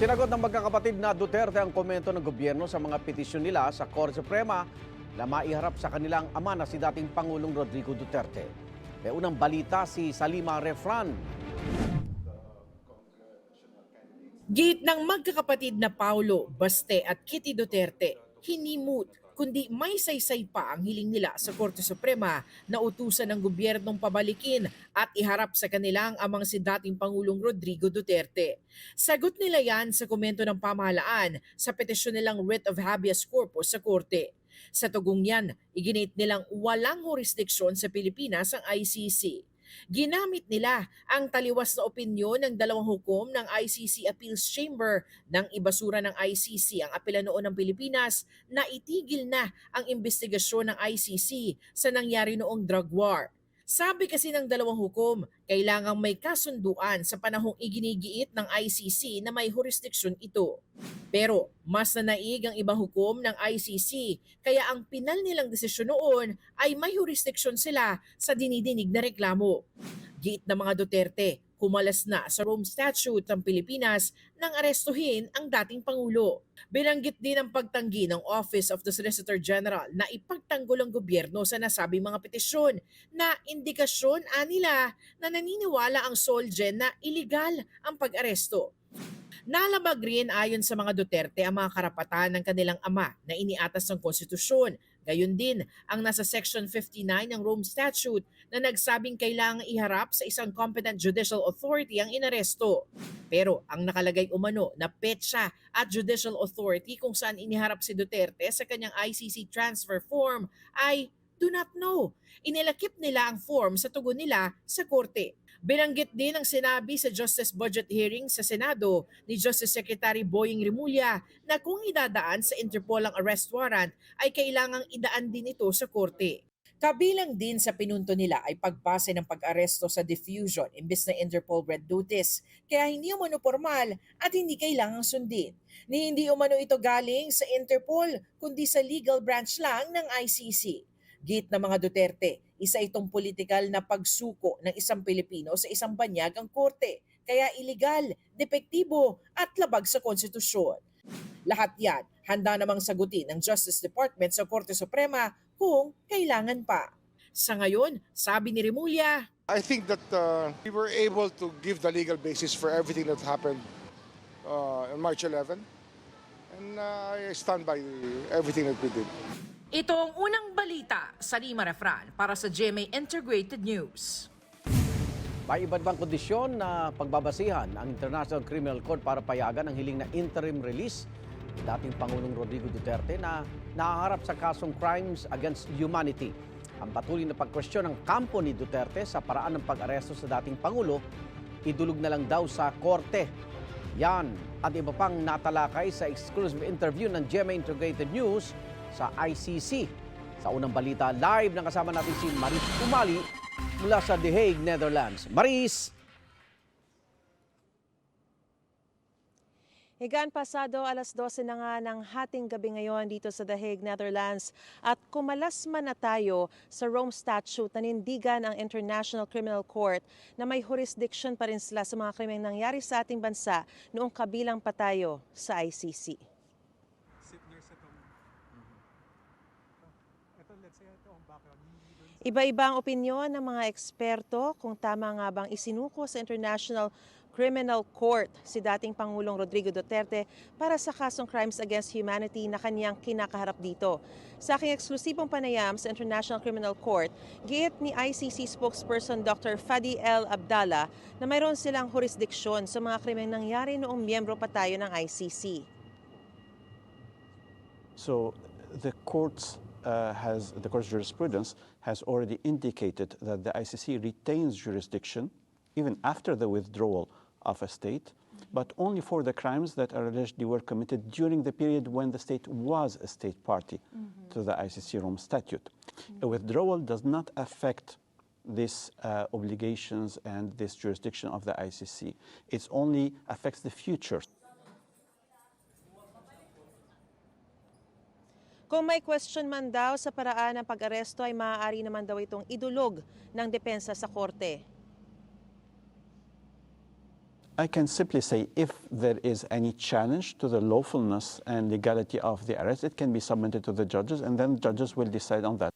Sinagot ng magkakapatid na Duterte ang komento ng gobyerno sa mga petisyon nila sa Korte Suprema na maiharap sa kanilang ama na si dating Pangulong Rodrigo Duterte. May unang balita si Salima Refran. Gate ng magkakapatid na Paulo, Baste at Kitty Duterte, hinimut kundi may saysay pa ang hiling nila sa Korte Suprema na utusan ng gobyernong pabalikin at iharap sa kanilang amang si dating Pangulong Rodrigo Duterte. Sagot nila yan sa komento ng pamahalaan sa petisyon nilang writ of habeas corpus sa Korte. Sa tugong yan, iginit nilang walang jurisdiksyon sa Pilipinas ang ICC. Ginamit nila ang taliwas na opinyon ng dalawang hukom ng ICC Appeals Chamber nang ibasura ng ICC ang apela noon ng Pilipinas na itigil na ang investigasyon ng ICC sa nangyari noong drug war. Sabi kasi ng dalawang hukom, kailangang may kasunduan sa panahong iginigiit ng ICC na may jurisdiksyon ito. Pero mas nanaig ang ibang hukom ng ICC kaya ang pinal nilang desisyon noon ay may jurisdiksyon sila sa dinidinig na reklamo. Giit ng mga Duterte, kumalas na sa Rome Statute ng Pilipinas nang arestuhin ang dating Pangulo. Binanggit din ang pagtanggi ng Office of the Solicitor General na ipagtanggol ang gobyerno sa nasabing mga petisyon na indikasyon anila na naniniwala ang Solgen na iligal ang pag-aresto. Nalabag rin ayon sa mga Duterte ang mga karapatan ng kanilang ama na iniatas ng konstitusyon. Gayon din ang nasa Section 59 ng Rome Statute na nagsabing kailangang iharap sa isang competent judicial authority ang inaresto. Pero ang nakalagay umano na petsa at judicial authority kung saan iniharap si Duterte sa kanyang ICC transfer form ay do not know. Inilakip nila ang form sa tugon nila sa korte. Binanggit din ang sinabi sa Justice Budget Hearing sa Senado ni Justice Secretary Boying Rimulya na kung idadaan sa Interpol ang arrest warrant ay kailangang idaan din ito sa korte. Kabilang din sa pinunto nila ay pagpase ng pag-aresto sa diffusion imbes na Interpol Red Notice kaya hindi umano formal at hindi kailangang sundin. Ni hindi umano ito galing sa Interpol kundi sa legal branch lang ng ICC. Git ng mga Duterte, isa itong politikal na pagsuko ng isang Pilipino sa isang banyagang korte, kaya iligal, depektibo at labag sa konstitusyon. Lahat yan handa namang sagutin ng Justice Department sa Korte Suprema kung kailangan pa. Sa ngayon, sabi ni Remulla, I think that uh, we were able to give the legal basis for everything that happened uh, on March 11. And uh, I stand by everything that we did. ito ang unang balita sa Lima Refran para sa GMA Integrated News. May iba't ibang kondisyon na pagbabasihan ang International Criminal Court para payagan ang hiling na interim release dating Pangulong Rodrigo Duterte na nahaharap sa kasong crimes against humanity. Ang patuloy na pagkwestiyon ng kampo ni Duterte sa paraan ng pag-aresto sa dating Pangulo, idulog na lang daw sa korte. Yan at iba pang natalakay sa exclusive interview ng GMA Integrated News sa ICC. Sa unang balita, live na kasama natin si Maris Umali mula sa The Hague, Netherlands. Maris! Higaan pasado alas 12 na nga ng hating gabi ngayon dito sa The Hague, Netherlands at kumalas man na tayo sa Rome Statute na nindigan ang International Criminal Court na may jurisdiction pa rin sila sa mga krimeng nangyari sa ating bansa noong kabilang pa tayo sa ICC. Iba-iba ang opinyon ng mga eksperto kung tama nga bang isinuko sa International Criminal Court si dating Pangulong Rodrigo Duterte para sa kasong crimes against humanity na kaniyang kinakaharap dito. Sa aking eksklusibong panayam sa International Criminal Court, giit ni ICC spokesperson Dr. Fadi El Abdallah na mayroon silang jurisdiksyon sa mga krimeng nangyari noong miyembro pa tayo ng ICC. So the courts uh, has the court's jurisprudence has already indicated that the ICC retains jurisdiction even after the withdrawal of a state, but only for the crimes that are allegedly were committed during the period when the state was a state party to the ICC Rome Statute. A withdrawal does not affect these uh, obligations and this jurisdiction of the ICC. It only affects the future. Kung may question man daw sa paraan ng pag-aresto ay maaari naman daw itong idulog ng depensa sa korte. I can simply say if there is any challenge to the lawfulness and legality of the arrest, it can be submitted to the judges, and then judges will decide on that.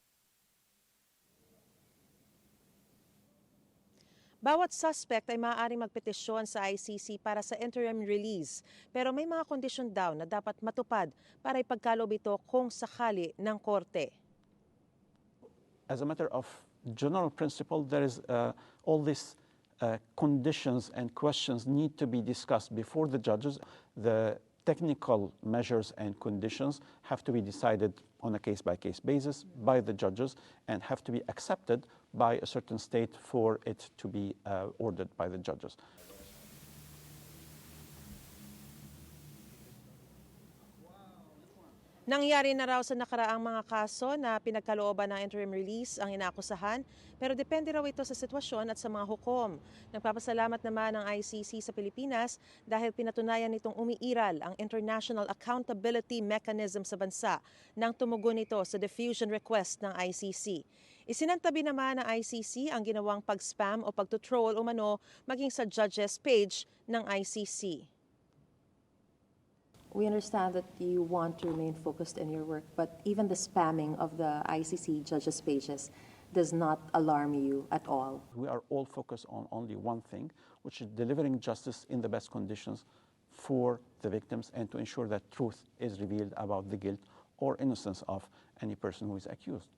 Bawat suspect ay maaaring magpetisyon sa ICC para sa interim release. Pero may mga kondisyon daw na dapat matupad para ipagkalob ito kung sakali ng korte. as a matter of general principle, there is uh, all these uh, conditions and questions need to be discussed before the judges. The technical measures and conditions have to be decided on a case-by-case basis by the judges and have to be accepted by a certain state for it to be uh, ordered by the judges. Nangyari na raw sa nakaraang mga kaso na pinagkalooban ng interim release ang inaakusahan, pero depende raw ito sa sitwasyon at sa mga hukom. Nagpapasalamat naman ang ICC sa Pilipinas dahil pinatunayan nitong umiiral ang international accountability mechanism sa bansa nang tumugon ito sa diffusion request ng ICC. Isinantabi naman ng ICC ang ginawang pag-spam o pagtutroll umano maging sa judges page ng ICC. We understand that you want to remain focused in your work, but even the spamming of the ICC judges' pages does not alarm you at all. We are all focused on only one thing, which is delivering justice in the best conditions for the victims and to ensure that truth is revealed about the guilt or innocence of any person who is accused.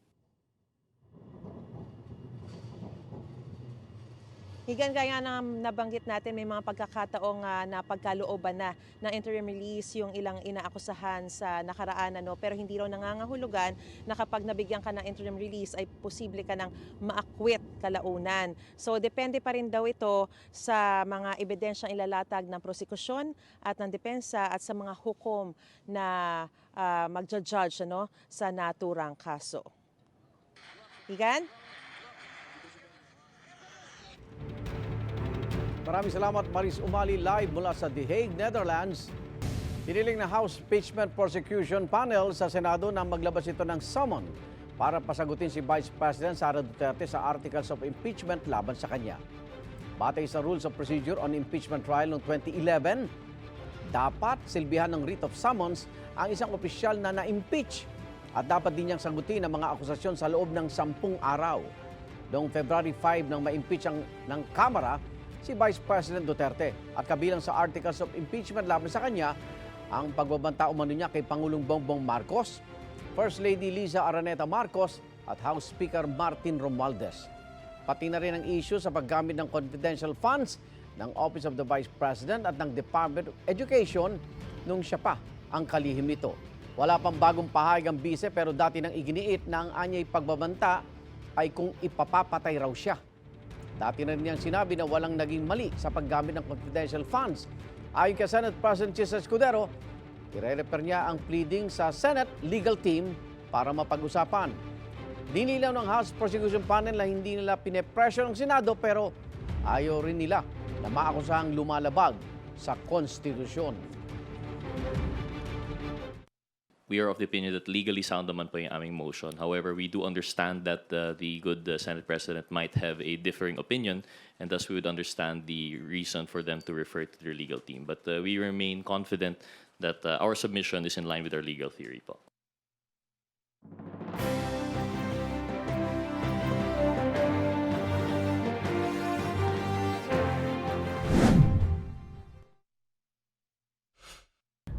Higan gaya na nabanggit natin, may mga pagkakataong uh, napagkalooban na ng interim release yung ilang inaakusahan sa nakaraan. Ano, pero hindi raw nangangahulugan na kapag nabigyan ka ng interim release ay posible ka ng maakwit kalaunan. So depende pa rin daw ito sa mga ebidensyang ilalatag ng prosekusyon at ng depensa at sa mga hukom na uh, magja-judge ano, sa naturang kaso. Higan? Maraming salamat Maris Umali live mula sa The Hague, Netherlands. Piniling na House Impeachment Prosecution Panel sa Senado na maglabas ito ng summon para pasagutin si Vice President Sara Duterte sa articles of impeachment laban sa kanya. Batay sa Rules of Procedure on Impeachment Trial noong 2011, dapat silbihan ng writ of summons ang isang opisyal na na-impeach at dapat din niyang sagutin ang mga akusasyon sa loob ng sampung araw. Noong February 5 nang ma-impeach ang, ng Kamara, si Vice President Duterte at kabilang sa articles of impeachment laban sa kanya ang pagbabanta umano niya kay Pangulong Bongbong Marcos, First Lady Liza Araneta Marcos at House Speaker Martin Romualdez. Pati na rin ang issue sa paggamit ng confidential funds ng Office of the Vice President at ng Department of Education nung siya pa ang kalihim nito. Wala pang bagong pahayag ang bise pero dati nang iginiit na ang anyay pagbabanta ay kung ipapapatay raw siya. Dati na rin niyang sinabi na walang naging mali sa paggamit ng confidential funds. Ayon kay Senate President Chisa Escudero, ire-refer niya ang pleading sa Senate legal team para mapag-usapan. Dinilaw ng House Prosecution Panel na hindi nila pinepressure ng Senado pero ayaw rin nila na maakusahang lumalabag sa konstitusyon. We are of the opinion that legally sound naman po yung aming motion. However, we do understand that uh, the good uh, Senate President might have a differing opinion, and thus we would understand the reason for them to refer to their legal team. But uh, we remain confident that uh, our submission is in line with our legal theory po.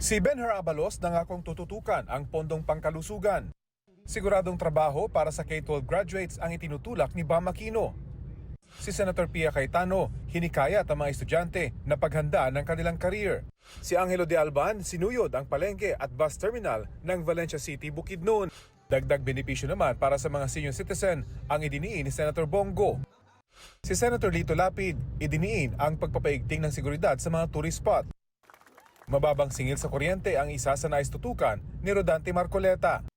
Si Benher Abalos nangakong tututukan ang pondong pangkalusugan. Siguradong trabaho para sa K-12 graduates ang itinutulak ni Bam Aquino. Si Senator Pia Cayetano hinikayat ang mga estudyante na paghanda ng kanilang career. Si Angelo de Alban sinuyod ang palengke at bus terminal ng Valencia City, Bukidnon. Dagdag benepisyo naman para sa mga senior citizen ang idiniin ni Senator Bongo. Si Senator Lito Lapid idiniin ang pagpapaigting ng seguridad sa mga tourist spot. Mababang singil sa kuryente ang isa sa nais tutukan ni Rodante Marcoleta.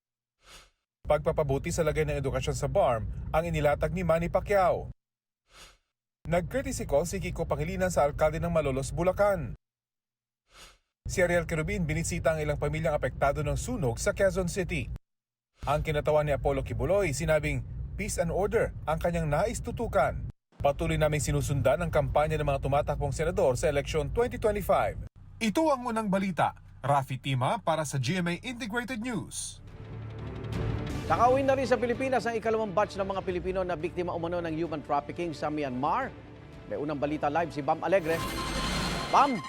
Pagpapabuti sa lagay ng edukasyon sa BARM ang inilatag ni Manny Pacquiao. Nag-courtesy call si Kiko Pangilinan sa alkalde ng Malolos, Bulacan. Si Ariel Kerubin binisita ang ilang pamilyang apektado ng sunog sa Quezon City. Ang kinatawan ni Apollo Kibuloy sinabing peace and order ang kanyang nais tutukan. Patuloy naming sinusundan ang kampanya ng mga tumatakbong senador sa eleksyon 2025. Ito ang unang balita. Rafi Tima para sa GMA Integrated News. Nakauwi na rin sa Pilipinas ang ikalawang batch ng mga Pilipino na biktima umano ng human trafficking sa Myanmar. May unang balita live si Bam Alegre. Bam!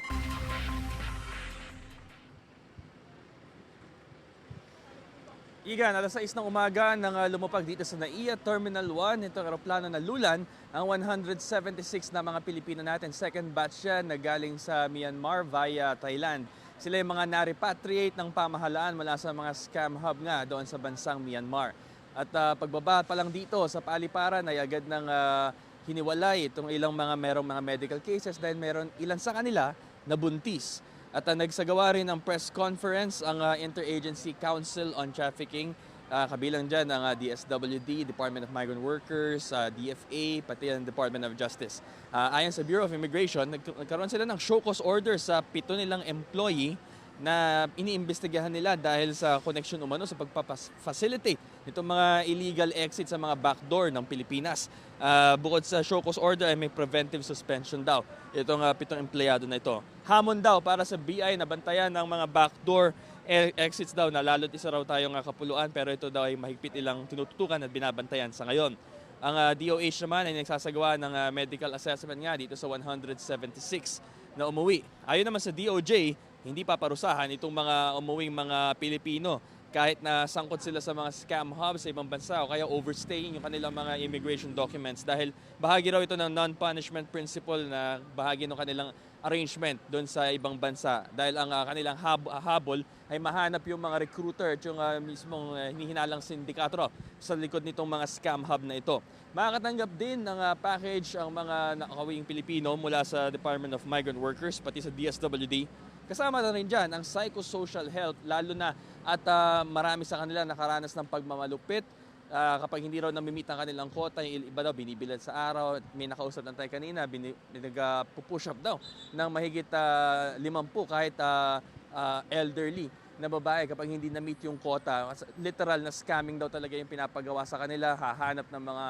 Igan, alas 6 ng umaga nang uh, lumapag dito sa NAIA Terminal 1, itong aeroplano na Lulan, ang 176 na mga Pilipino natin. Second batch yan na galing sa Myanmar via Thailand. Sila yung mga na-repatriate ng pamahalaan mula sa mga scam hub nga doon sa bansang Myanmar. At uh, pagbaba pa lang dito sa paliparan ay agad ng uh, hiniwalay itong ilang mga merong mga medical cases dahil meron ilan sa kanila na buntis. At uh, nagsagawa rin ng press conference ang uh, Interagency Council on Trafficking. Uh, kabilang dyan ang uh, DSWD, Department of Migrant Workers, uh, DFA, pati ang Department of Justice. Uh, ayon sa Bureau of Immigration, nag- nagkaroon sila ng show cause order sa pito nilang employee na iniimbestigahan nila dahil sa connection umano sa pagpapacilitate nitong mga illegal exit sa mga backdoor ng Pilipinas. Ah, bukod sa show cause order ay may preventive suspension daw itong ah, pitong empleyado na ito. Hamon daw para sa BI na bantayan ng mga backdoor e- exits daw na lalo't isa raw tayong ah, kapuluan pero ito daw ay mahigpit ilang tinututukan at binabantayan sa ngayon. Ang ah, DOH naman ay nagsasagawa ng ah, medical assessment nga dito sa 176 na umuwi. Ayon naman sa DOJ, hindi paparusahan itong mga umuwing mga Pilipino. Kahit na sangkot sila sa mga scam hubs sa ibang bansa o kaya overstaying yung kanilang mga immigration documents dahil bahagi raw ito ng non-punishment principle na bahagi ng kanilang arrangement doon sa ibang bansa. Dahil ang ah, kanilang hab- habol ay mahanap yung mga recruiter at yung ah, mismong uh, hinihinalang sindikato sa likod nitong mga scam hub na ito. Makakatanggap din ng ah, package ang mga nakakawing Pilipino mula sa Department of Migrant Workers pati sa DSWD Kasama na rin dyan ang psychosocial health, lalo na at ah, marami sa kanila nakaranas ng pagmamalupit. Ah, kapag hindi raw namimit ang kanilang quota, yung iba daw binibilad sa araw. At May nakausap na tayo kanina, nag-push up daw ng mahigit uh, limampu kahit ah, ah, elderly na babae kapag hindi na-meet yung quota. Literal na scamming daw talaga yung pinapagawa sa kanila. Hahanap ng mga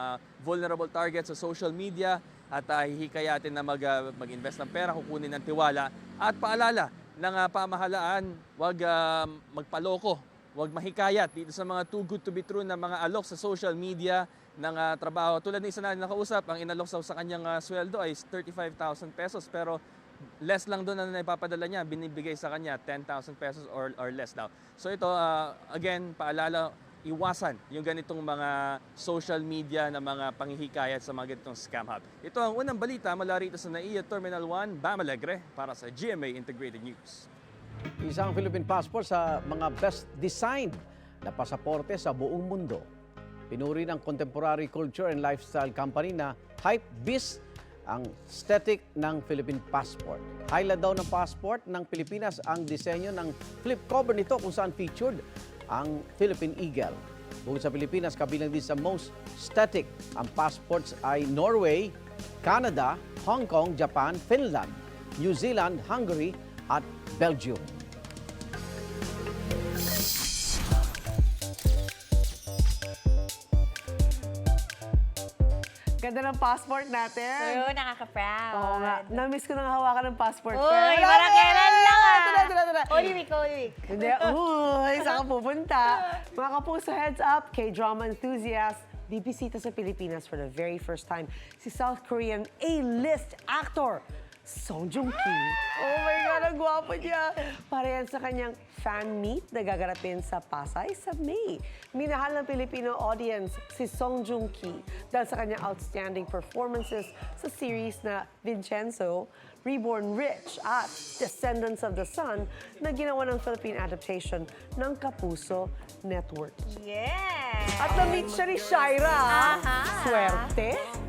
vulnerable targets sa social media at uh, hihikayatin na mag, ah, mag-invest ng pera, kukunin ng tiwala. At paalala ng ah, pamahalaan, wag ah, magpaloko, wag mahikayat dito sa mga too good to be true na mga alok sa social media ng ah, trabaho. Tulad ng isa na nakausap, ang inalok sa, sa kanyang ah, sweldo ay 35,000 pesos pero less lang doon na naipapadala niya, binibigay sa kanya 10,000 pesos or, or less daw. So ito, ah, again, paalala, iwasan yung ganitong mga social media na mga panghihikayat sa mga ganitong scam hub. Ito ang unang balita mula rito sa NAIA Terminal 1, Bam Alegre, para sa GMA Integrated News. Isang Philippine passport sa mga best designed na pasaporte sa buong mundo. Pinuri ng contemporary culture and lifestyle company na Hypebeast ang aesthetic ng Philippine passport. Highlight daw ng passport ng Pilipinas ang disenyo ng flip cover nito kung saan featured ang Philippine Eagle. Bukod sa Pilipinas, kabilang din sa most aesthetic ang passports ay Norway, Canada, Hong Kong, Japan, Finland, New Zealand, Hungary at Belgium. Ng passport natin. Oo, nakaka-proud. Oo nga. Na-miss ko nang hawakan ng passport. Uy, parang kailan lang ah. Tara, tara, tara. Holy week, Holy week. Hindi, uy, saan ka pupunta? Mga kapuso, heads up, K-drama enthusiast, bibisita sa Pilipinas for the very first time si South Korean A-list actor, Song Joong Ki. Oh my God, ang gwapo niya. Para yan sa kanyang fan meet na gagarapin sa Pasay sa May. Minahal ng Filipino audience si Song Joong Ki dahil sa kanyang outstanding performances sa series na Vincenzo, Reborn Rich at Descendants of the Sun na ginawa ng Philippine adaptation ng Kapuso Network. Yes. At na-meet siya ni Shaira. Aha. Swerte.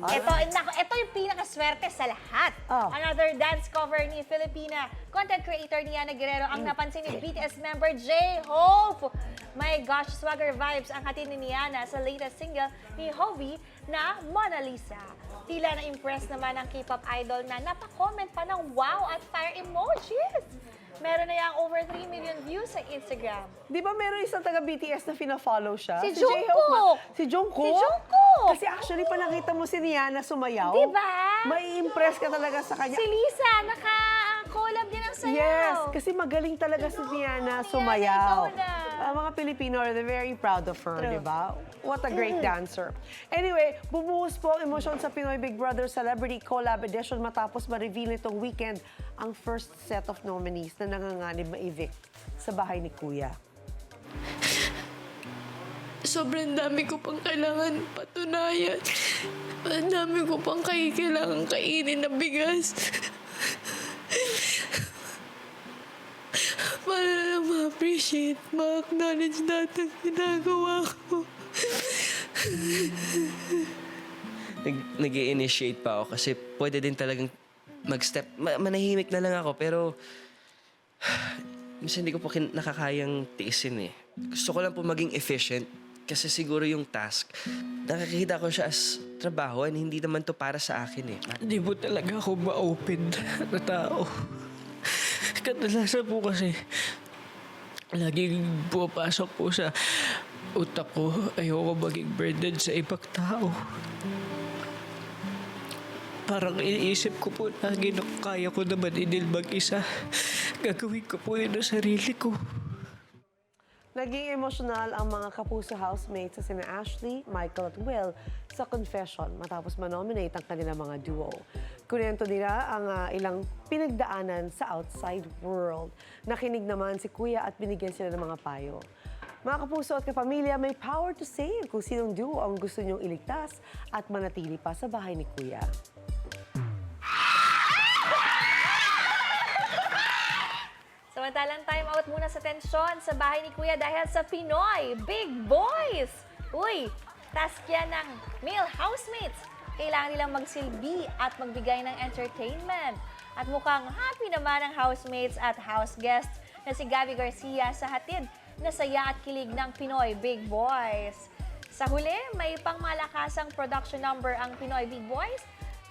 Ito, nako, ito yung pinakaswerte sa lahat. Oh. Another dance cover ni Filipina content creator ni Yana Guerrero ang napansin ni BTS member J-Hope. My gosh, swagger vibes ang hatid ni Niana sa latest single ni Hovi na Mona Lisa. Tila na-impress naman ang K-pop idol na napakomment pa ng wow at fire emojis. Meron na yang over 3 million views sa Instagram. Di ba meron isang taga-BTS na fina-follow siya? Si J-Hope Jungkook. ma- Si Jungkook? Si Jungkook! Kasi actually, pa nakita mo si Niana sumayaw, Diba? may impress ka talaga sa kanya. Si Lisa, naka-collab din ang sayaw. Yes, kasi magaling talaga si Niana, sumayaw. ikaw na. Ang mga Pilipino are very proud of her, di ba? What a great dancer. Anyway, bumuhos po ang emosyon sa Pinoy Big Brother Celebrity Collab Edition matapos ma-reveal nitong weekend ang first set of nominees na nanganganib ma-evict sa bahay ni Kuya. sobrang dami ko pang kailangan patunayan. Ang dami ko pang kailangan kainin na bigas. Para lang ma-appreciate, ma-acknowledge lahat ng ginagawa ko. nag, initiate pa ako kasi pwede din talagang mag-step. Ma- manahimik na lang ako pero minsan hindi ko po kin- nakakayang tiisin eh. Gusto ko lang po maging efficient kasi siguro yung task, nakikita ko siya as trabaho and hindi naman to para sa akin eh. Hindi po talaga ako ma-open na tao. Kadalasan po kasi, laging pumapasok po sa utak ko, ayoko maging burden sa ibang tao. Parang iniisip ko po lagi na kaya ko naman inil mag-isa. Gagawin ko po yun sa sarili ko. Naging emosyonal ang mga kapuso housemates sa sina Ashley, Michael at Will sa confession matapos manominate ang kanilang mga duo. Kunento nila ang ah, ilang pinagdaanan sa outside world. Nakinig naman si Kuya at binigyan sila ng mga payo. Mga kapuso at kapamilya, may power to say kung sinong duo ang gusto niyong iligtas at manatili pa sa bahay ni Kuya. Samantalang time out muna sa tensyon sa bahay ni Kuya dahil sa Pinoy Big Boys. Uy, task yan ng male housemates. Kailangan nilang magsilbi at magbigay ng entertainment. At mukhang happy naman ang housemates at house guests na si Gabby Garcia sa hatid na saya at kilig ng Pinoy Big Boys. Sa huli, may pangmalakasang production number ang Pinoy Big Boys.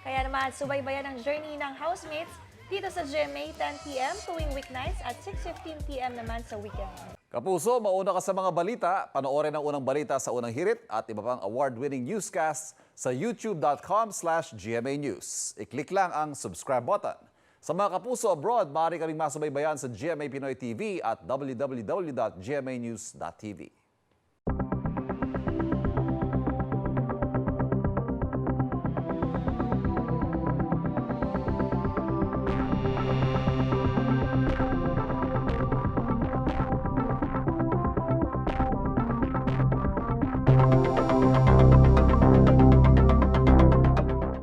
Kaya naman, subaybayan ang journey ng housemates dito sa GMA 10pm tuwing weeknights at 6.15pm naman sa weekend. Kapuso, mauna ka sa mga balita. Panoorin ang unang balita sa unang hirit at iba pang award-winning newscasts sa youtube.com slash GMA News. I-click lang ang subscribe button. Sa mga kapuso abroad, maaari kaming masubaybayan sa GMA Pinoy TV at www.gmanews.tv.